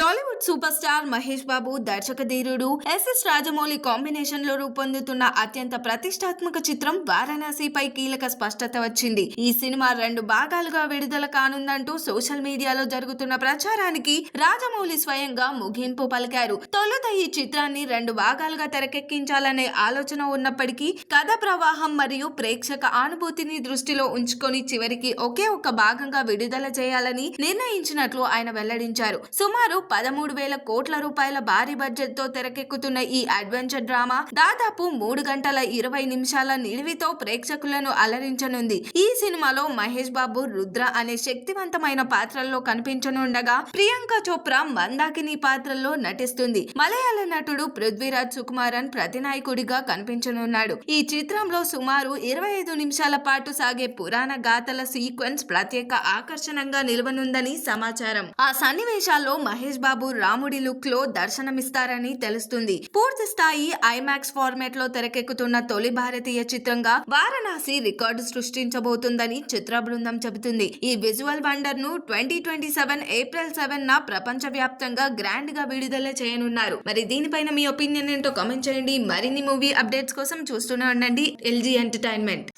Tollywood super star Mahesh Babu దర్శక ధీరుడు SS Rajamouli కాంబినేషన్లో రూపొందుతున్న అత్యంత ప్రతిష్టాత్మక చిత్రం వారణాసిపై కీలక స్పష్టత వచ్చింది. ఈ సినిమా రెండు భాగాలుగా విడుదల కానుందంటూ సోషల్ మీడియాలో జరుగుతున్న ప్రచారానికి రాజమౌళి స్వయంగా ముగింపు పలికారు. తొలుత ఈ చిత్రాన్ని రెండు భాగాలుగా తెరకెక్కించాలనే ఆలోచన ఉన్నప్పటికీ కథ ప్రవాహం మరియు ప్రేక్షక అనుభూతిని దృష్టిలో ఉంచుకొని చివరికి ఒకే ఒక భాగంగా విడుదల చేయాలని నిర్ణయించినట్లు ఆయన వెల్లడించారు. సుమారు పదమూడు వేల కోట్ల రూపాయల భారీ బడ్జెట్తో తెరకెక్కుతున్న ఈ అడ్వెంచర్ డ్రామా దాదాపు మూడు గంటల ఇరవై నిమిషాల నిడివితో ప్రేక్షకులను అలరించనుంది. ఈ సినిమాలో మహేష్ బాబు రుద్ర అనే శక్తివంతమైన పాత్రల్లో కనిపించనుండగా ప్రియాంక చోప్రా మందాకిని పాత్రల్లో నటిస్తుంది. మలయాళ నటుడు పృథ్వీరాజ్ సుకుమారన్ ప్రతినాయకుడిగా కనిపించనున్నాడు. ఈ చిత్రంలో సుమారు ఇరవై ఐదు నిమిషాల పాటు సాగే పురాణ గాథల సీక్వెన్స్ ప్రత్యేక ఆకర్షణంగా నిలవనుందని సమాచారం. ఆ సన్నివేశాల్లో మహేష్ బాబు రాముడి లుక్లో దర్శనమిస్తారని తెలుస్తుంది. పూర్తి స్థాయి ఐమాక్స్ ఫార్మాట్లో తెరకెక్కుతున్న తొలి భారతీయ చిత్రంగా వారణాసి రికార్డు సృష్టించబోతుందని చిత్ర బృందం చెబుతుంది. ఈ visual వండర్ను twenty twenty seven April seven నా ప్రపంచ వ్యాప్తంగా గ్రాండ్గా విడుదల చేయనున్నారు. మరి దీనిపైన మీ ఒపీనియన్ ఏంటో కామెంట్ చేయండి. మరిన్ని మూవీ అప్డేట్స్ కోసం చూస్తూనే ఉండండి. LG entertainment.